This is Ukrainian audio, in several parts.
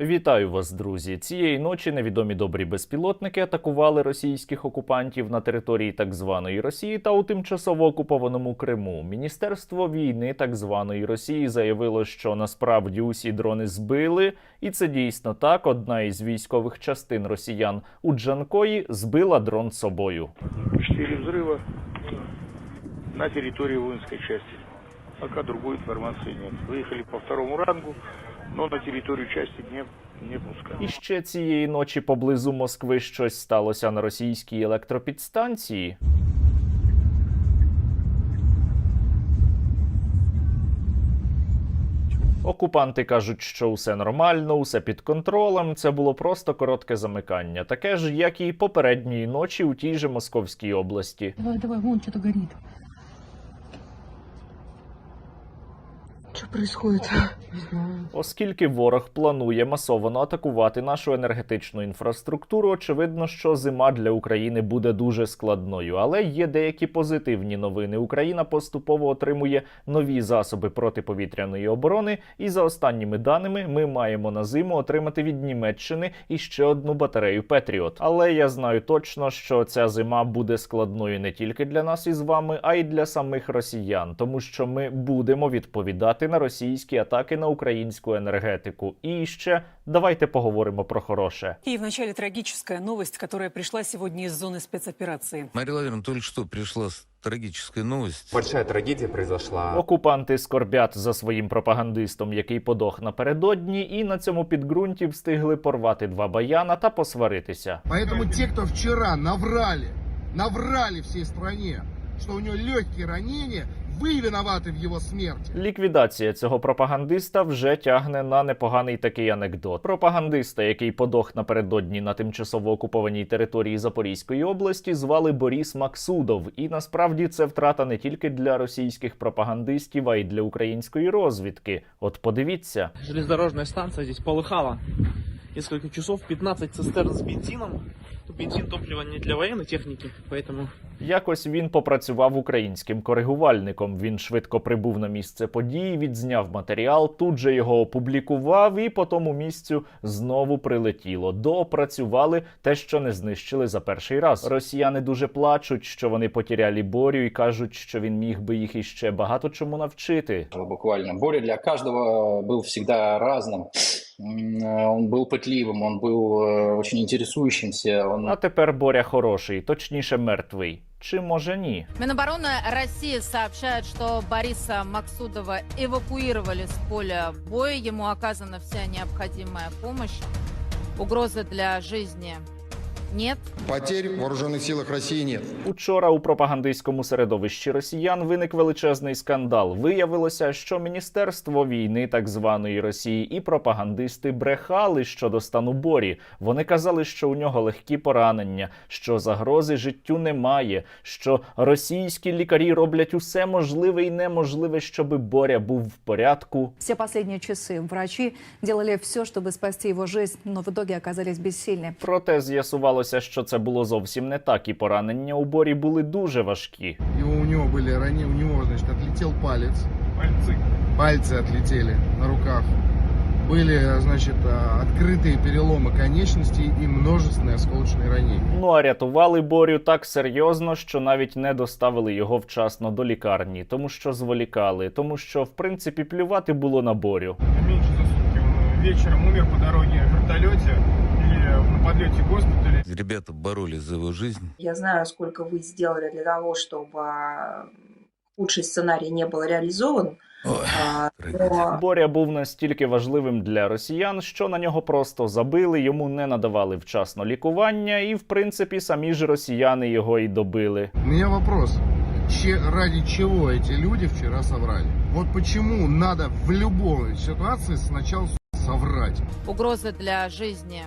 Вітаю вас, друзі! Цієї ночі невідомі добрі безпілотники атакували російських окупантів на території так званої Росії та у тимчасово окупованому Криму. Міністерство війни так званої Росії заявило, що насправді усі дрони збили, і це дійсно так. Одна із військових частин росіян у Джанкої збила дрон собою. Четыре взрыва на территории воинской части. Пока другой информации нет. Выехали по второму рангу, но на территорию части не, не пускали. І ще цієї ночі поблизу Москви щось сталося на російській електропідстанції. Окупанти кажуть, що усе нормально, усе під контролем. Це було просто коротке замикання, таке ж, як і попередньої ночі у тій же Московській області. Давай, давай, вон что-то горит. Что происходит? Не. Оскільки ворог планує масово атакувати нашу енергетичну інфраструктуру, очевидно, що зима для України буде дуже складною. Але є деякі позитивні новини. Україна поступово отримує нові засоби протиповітряної оборони, і за останніми даними ми маємо на зиму отримати від Німеччини іще одну батарею Петріот. Але я знаю точно, що ця зима буде складною не тільки для нас із вами, а й для самих росіян, тому що ми будемо відповідати на російські атаки на українську енергетику. І ще давайте поговоримо про хороше. И вначале трагическая новость, которая пришла сегодня из зоны спецоперации. Мария Владимировна, только что пришла с- трагическая новость. Большая трагедия произошла. Окупанти скорбять за своїм пропагандистом, який подох напередодні, і на цьому підґрунті встигли порвати два баяна та посваритися. Поэтому те, кто вчера наврали, наврали всей стране, что у него легкие ранения, вы виноваты в его смерти. Ліквідація цього пропагандиста вже тягне на непоганий такий анекдот. Пропагандиста, який подох напередодні на тимчасово окупованій території Запорізької області, звали Борис Максудов. І насправді це втрата не тільки для російських пропагандистів, а й для української розвідки. От подивіться. железнодорожная станция здесь полыхала несколько часов, 15 цистерн с бензином. Ну, Бензин топливо не для военной техники, поэтому Якось він попрацював українським коригувальником. Він швидко прибув на місце події, відзняв матеріал, тут же його опублікував, і по тому місцю знову прилетіло. Доопрацювали те, що не знищили за перший раз. Росіяни дуже плачуть, що вони потеряли Борю, і кажуть, що він міг би їх іще багато чому навчити. буквально. Боря для каждого был всегда разным. М, э, Он был пытливым, он был э, очень интересующимся. Он А тепер Боря хороший, точніше мертвий. Чи може ні? Минобороны России сообщает, что Бориса Максудова эвакуировали с поля боя. Ему оказана вся необходимая помощь. Угрозы для жизни нет. Потерь в вооруженных силах России нет. Учора у пропагандистському середовищі росіян виник величезний скандал. Виявилося, що міністерство війни так званої Росії і пропагандисти брехали щодо стану борі. Вони казали, що у нього легкі поранення, що загрози життю немає, що російські лікарі роблять усе можливе і неможливе, щоби боря був в порядку. Все последние часы врачи делали все, чтобы спасти его жизнь, но в итоге оказались бессильны. Проте з'ясувалося, що це було зовсім не так, і поранення у борі були дуже важкі. И у него были ранения, у него, значит, отлетел палец. Пальцы. Пальцы отлетели на руках. Были, значит, а, открытые переломы конечностей и множественные осколочные ранения. Ну а рятували Борю так серйозно, що навіть не доставили його вчасно до лікарні, тому що зволікали, тому що в принципі плювати було на борю. меньше за сутки. Он вечером умер по дороге в вертолете или на подлете к госпитале. Ребята боролись за его жизнь. Я знаю, сколько вы сделали для того, чтобы худший сценарий не был реализован. Ой, А, трагедия. Боря був настільки важливим для росіян, що на нього просто забили, йому не надавали вчасно лікування, і в принципі самі ж росіяни його і добили. У меня вопрос. Че- ради чего эти люди вчера соврали? Вот почему надо в любой ситуации сначала с***, соврать? Угрозы для жизни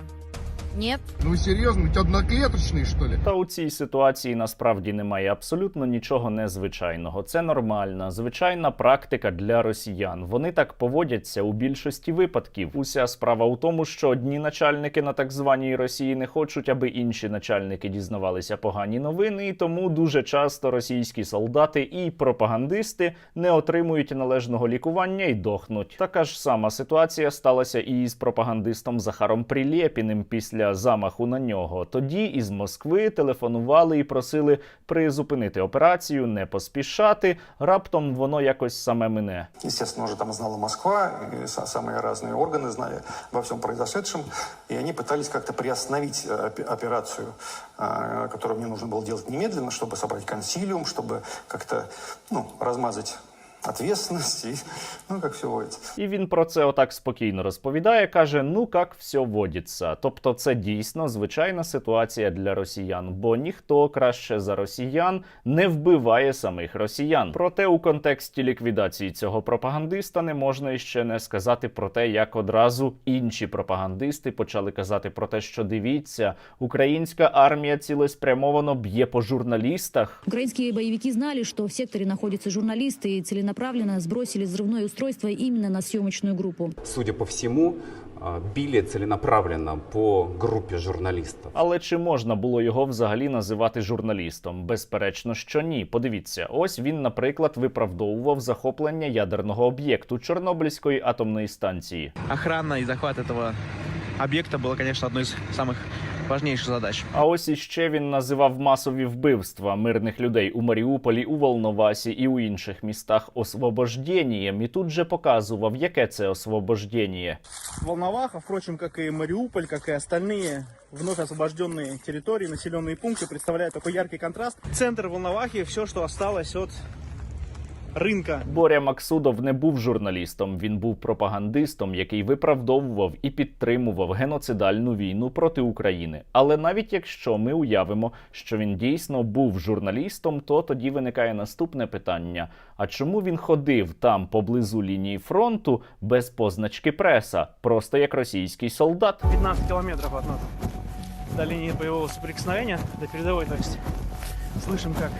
Нет. Ну серьезно, ведь одноклеточный, что ли? Та у цій ситуації насправді немає абсолютно нічого незвичайного. Це нормальна, звичайна практика для росіян. Вони так поводяться у більшості випадків. Уся справа у тому, що одні начальники на так званій Росії не хочуть, аби інші начальники дізнавалися погані новини, і тому дуже часто російські солдати і пропагандисти не отримують належного лікування і дохнуть. Така ж сама ситуація сталася і з пропагандистом Захаром Прилєпіним після замаху на нього. Тоді із Москви телефонували і просили призупинити операцію, не поспішати. Раптом воно якось саме мине. Естественно, уже там знала Москва, и са- самые разные органы знали обо всем произошедшем, и они пытались как-то приостановить э, опе- операцию, э, которую мне нужно было делать немедленно, чтобы собрать консилиум, чтобы как-то ну, размазать ответственность, и, ну, как все водится. І він про це отак спокійно розповідає, каже: ну як все водиться. Тобто, це дійсно звичайна ситуація для росіян, бо ніхто краще за росіян не вбиває самих росіян. Проте у контексті ліквідації цього пропагандиста не можна іще не сказати про те, як одразу інші пропагандисти почали казати про те, що дивіться, українська армія цілеспрямовано б'є по журналістах. Украинские боевики знали, что в секторе находятся журналисты и целенаправленно сбросили взрывное устройство именно на съемочную группу. Судя по всему, а, били целенаправленно по группе журналистов. Але чи можна було його взагалі називати журналістом? Безперечно, що ні. Подивіться, ось він, наприклад, виправдовував захоплення ядерного об'єкту Чорнобильської атомної станції. Охрана и захват этого объекта было, конечно, одной из самых важнейших задач. А ось іще він називав масові вбивства мирних людей у Маріуполі, у Волновасі і у інших містах освобожденням. І тут же показував, яке це освобождення. Волноваха, впрочем, как и Мариуполь, как и остальные вновь освобожденные территории, населенные пункты, представляют такой яркий контраст. Центр Волновахи, все, что осталось от рынка. Боря Максудов не був журналістом, він був пропагандистом, який виправдовував і підтримував геноцидальну війну проти України. Але навіть якщо ми уявимо, що він дійсно був журналістом, то тоді виникає наступне питання: а чому він ходив там поблизу лінії фронту без позначки преса, просто як російський солдат? 15 километров от нас до линии боевого соприкосновения, до передовой, то есть слышим, как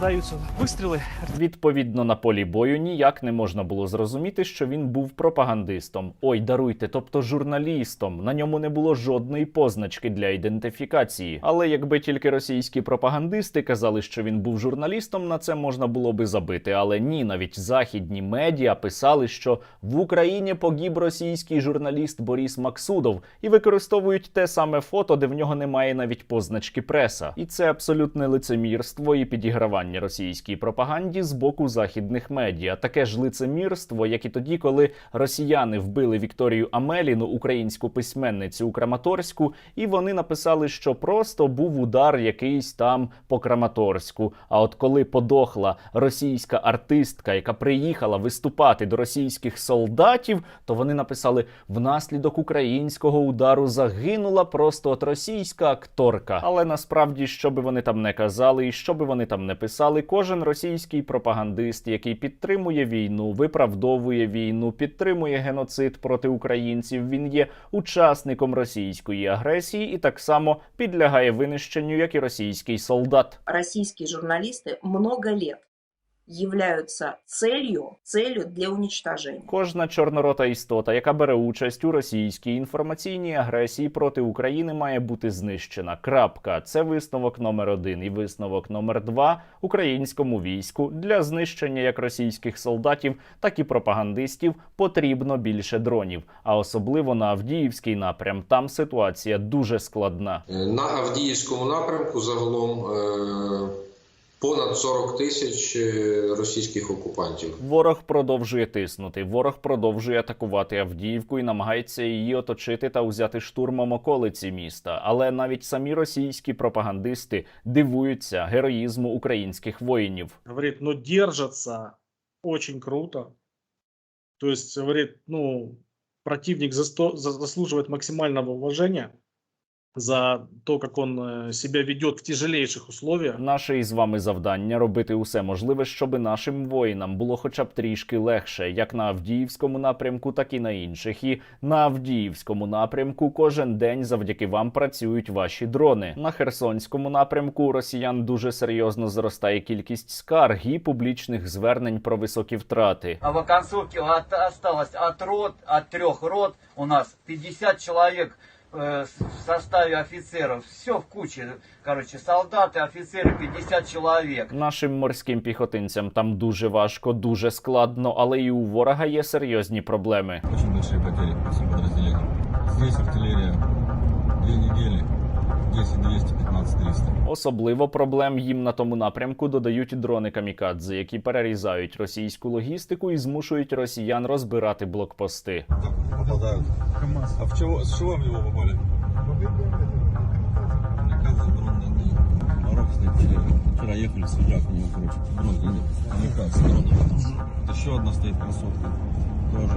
раздаются выстрелы. Відповідно, на полі бою ніяк не можна було зрозуміти, що він був пропагандистом. Ой, даруйте, тобто журналістом. На ньому не було жодної позначки для ідентифікації. Але якби тільки російські пропагандисти казали, що він був журналістом, на це можна було би забити. Але ні, навіть західні медіа писали, що в Україні погиб російський журналіст Борис Максудов і використовують те саме фото, де в нього немає навіть позначки преса. І це абсолютне лицемірство і підігравання російській пропаганді з боку західних медіа. Таке ж лицемірство, як і тоді, коли росіяни вбили Вікторію Амеліну, українську письменницю у Краматорську, і вони написали, що просто був удар якийсь там по Краматорську. А от коли подохла російська артистка, яка приїхала виступати до російських солдатів, то вони написали: внаслідок українського удару загинула просто от російська акторка. Але насправді, що би вони там не казали, і що би вони там не писали, кожен російський пропагандист, який підтримує війну, виправдовує війну, підтримує геноцид проти українців, він є учасником російської агресії і так само підлягає винищенню, як і російський солдат. Російські журналісти много лет являются целью, целью для уничтожения. Кожна чорнорота істота, яка бере участь у російській інформаційній агресії проти України, має бути знищена. Крапка. Це висновок номер один. І висновок номер два українському війську для знищення як російських солдатів, так і пропагандистів потрібно більше дронів. А особливо на Авдіївський напрям. Там ситуація дуже складна. На Авдіївському напрямку загалом е, понад 40 тисяч е, російських окупантів. Ворог продовжує тиснути. Ворог продовжує атакувати Авдіївку і намагається її оточити та узяти штурмом околиці міста. Але навіть самі російські пропагандисти дивуються героїзму українських воїнів. Говорит, ну держатся очень круто. То есть, говорит, ну, противник засто- за- заслуживает максимального уважения. За то, как он э, себя ведет в тяжелейших условиях. Наше із вами завдання робити усе можливе, щоб нашим воїнам було хоча б трішки легше, як на Авдіївському напрямку, так і на інших. І на Авдіївському напрямку кожен день завдяки вам працюють ваші дрони. На Херсонському напрямку росіян дуже серйозно зростає кількість скарг і публічних звернень про високі втрати. А в оконцовке от- осталось от рот, от трех рот у нас 50 человек э, с- в составе офицеров. Все в куче. Короче, солдаты, офицеры, 50 чоловік. Нашим морським піхотинцям там дуже важко, дуже складно, але і у ворога є серйозні проблеми. Дуже великі потери по всім підрозділям. Здесь артилерія дві недели, 10 200, 15 300. Особливо проблем їм на тому напрямку додають дрони камікадзе, які перерізають російську логістику і змушують росіян розбирати блокпости. А в чего, с чего в него попали? Вчера, ехали с Илья, у него, короче, дрон. Камикадзе дрон еще одна стоит красотка. Тоже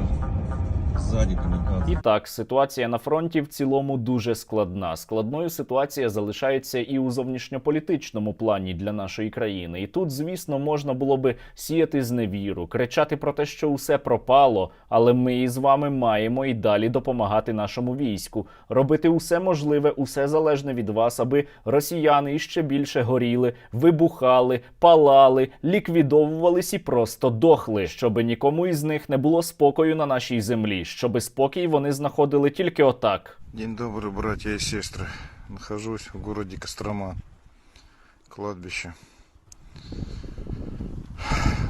камикадзе. І так, ситуація на фронті в цілому дуже складна. Складною ситуація залишається і у зовнішньополітичному плані для нашої країни. І тут, звісно, можна було би сіяти зневіру, кричати про те, що усе пропало. Але ми із вами маємо і далі допомагати нашому війську, робити усе можливе, усе залежне від вас, аби росіяни іще більше горіли, вибухали, палали, ліквідовувались і просто дохли, щоби нікому із них не було спокою на нашій землі, щоби спокій вони знаходили тільки отак. День добрый, братья и сестры. Нахожусь в городе Кострома. Кладбище.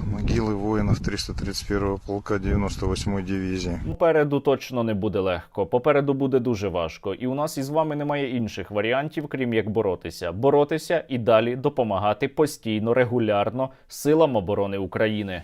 Могилы воинов 331-го полка 98-й дивизии. Попереду точно не буде легко. Попереду буде дуже важко, і у нас із вами немає інших варіантів, крім як боротися, боротися і далі допомагати постійно, регулярно силам оборони України.